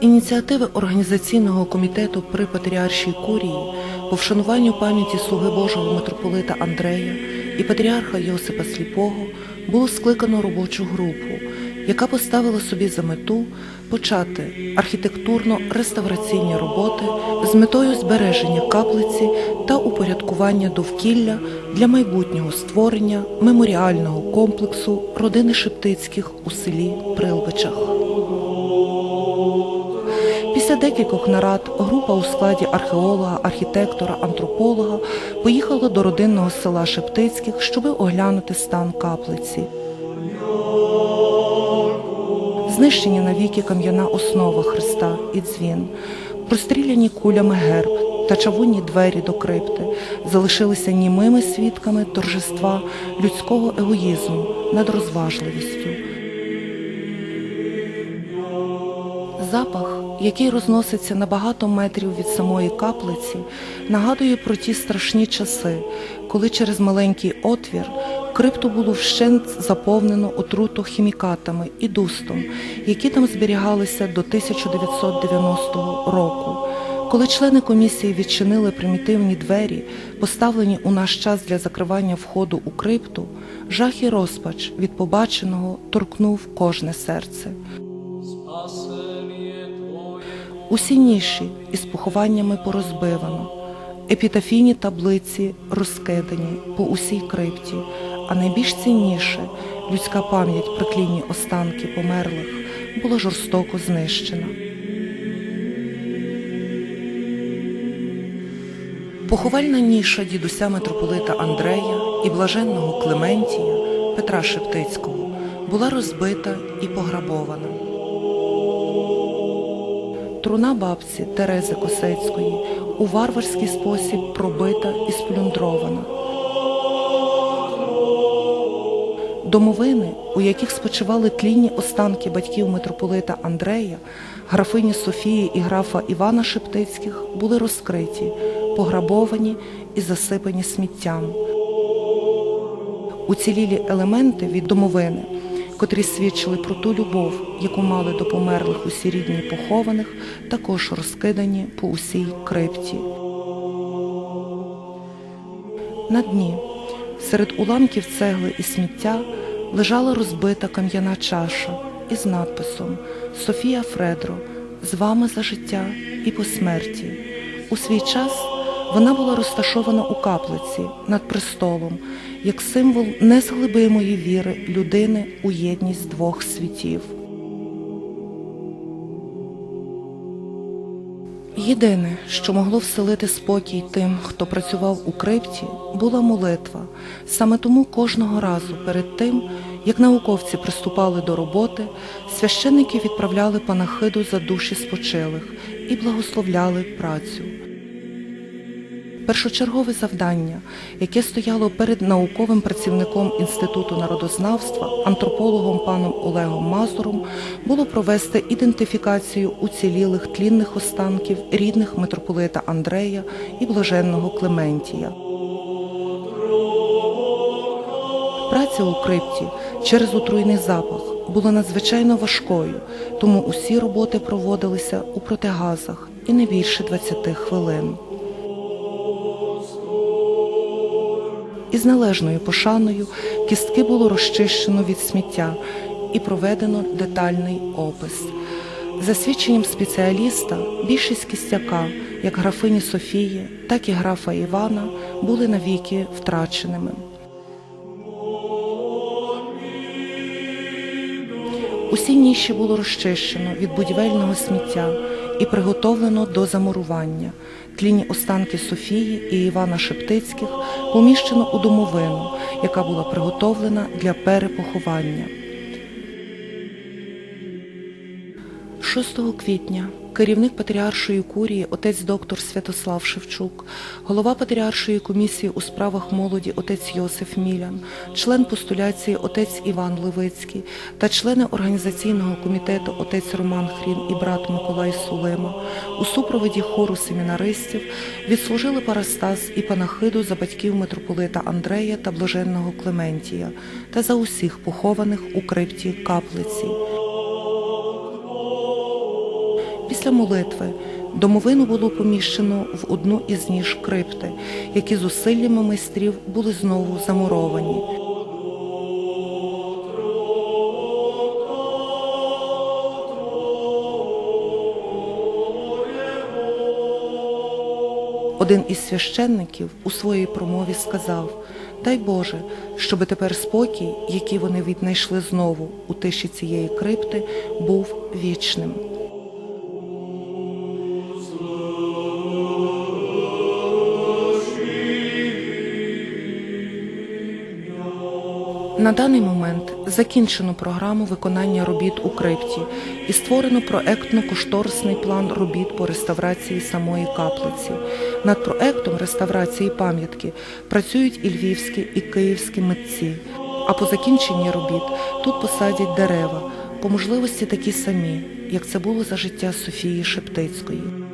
ініціативи організаційного комітету при Патріаршій Курії по вшануванню пам'яті слуги Божого митрополита Андрея і патріарха Йосипа Сліпого було скликано робочу групу, яка поставила собі за мету почати архітектурно-реставраційні роботи з метою збереження каплиці та упорядкування довкілля для майбутнього створення меморіального комплексу родини Шептицьких у селі Прилбичах. Після декількох нарад група у складі археолога, архітектора, антрополога поїхала до родинного села Шептицьких, щоби оглянути стан каплиці. Знищені навіки кам'яна основа Христа і дзвін, простріляні кулями герб та чавунні двері до крипти залишилися німими свідками торжества людського егоїзму над розважливістю. Запах, який розноситься на багато метрів від самої каплиці, нагадує про ті страшні часи, коли через маленький отвір крипту було вщент заповнено отрутохімікатами і дустом, які там зберігалися до 1990 року. Коли члени комісії відчинили примітивні двері, поставлені у наш час для закривання входу у крипту, жах і розпач від побаченого торкнув кожне серце. Усі ніші із похованнями порозбивано, епітафійні таблиці розкидані по усій крипті, а найбільш цінніше людська пам'ять про тлінні останки померлих була жорстоко знищена. Поховальна ніша дідуся митрополита Андрея і блаженного Клементія Петра Шептицького була розбита і пограбована. Труна бабці Терези Косецької у варварський спосіб пробита і сплюндрована. Домовини, у яких спочивали тлінні останки батьків митрополита Андрея, графині Софії і графа Івана Шептицьких, були розкриті, пограбовані і засипані сміттям. Уцілілі елементи від домовини, котрі свідчили про ту любов, яку мали до померлих усі рідні похованих, також розкидані по усій крипті. На дні, серед уламків цегли і сміття, лежала розбита кам'яна чаша із надписом Софія Фредро з вами за життя і по смерті. У свій час вона була розташована у каплиці над престолом як символ незглибимої віри людини у єдність двох світів. Єдине, що могло вселити спокій тим, хто працював у крипті, була молитва. Саме тому кожного разу перед тим, як науковці приступали до роботи, священники відправляли панахиду за душі спочилих і благословляли працю. Першочергове завдання, яке стояло перед науковим працівником Інституту народознавства, антропологом паном Олегом Мазуром, було провести ідентифікацію уцілілих тлінних останків рідних митрополита Андрея і блаженного Клементія. Праця у крипті через отруйний запах була надзвичайно важкою, тому усі роботи проводилися у протигазах і не більше 20 хвилин. Із належною пошаною кістки було розчищено від сміття і проведено детальний опис. За свідченням спеціаліста, більшість кістяка, як графині Софії, так і графа Івана, були навіки втраченими. Усі ніші було розчищено від будівельного сміття і приготовлено до замурування. Тлінні останки Софії і Івана Шептицьких поміщено у домовину, яка була приготовлена для перепоховання. 6 квітня керівник Патріаршої курії отець доктор Святослав Шевчук, голова Патріаршої комісії у справах молоді отець Йосиф Мілян, член постуляції отець Іван Левицький та члени організаційного комітету отець Роман Хрін і брат Миколай Сулима у супроводі хору семінаристів відслужили парастас і панахиду за батьків митрополита Андрея та блаженного Клементія та за усіх похованих у крипті каплиці. Після молитви домовину було поміщено в одну із ніж крипти, які зусиллями майстрів були знову замуровані. Один із священників у своїй промові сказав: Дай Боже, щоби тепер спокій, який вони віднайшли знову у тиші цієї крипти, був вічним. На даний момент закінчено програму виконання робіт у крипті і створено проектно-кошторисний план робіт по реставрації самої каплиці. Над проектом реставрації пам'ятки працюють і львівські, і київські митці. А по закінченні робіт тут посадять дерева, по можливості такі самі, як це було за життя Софії Шептицької.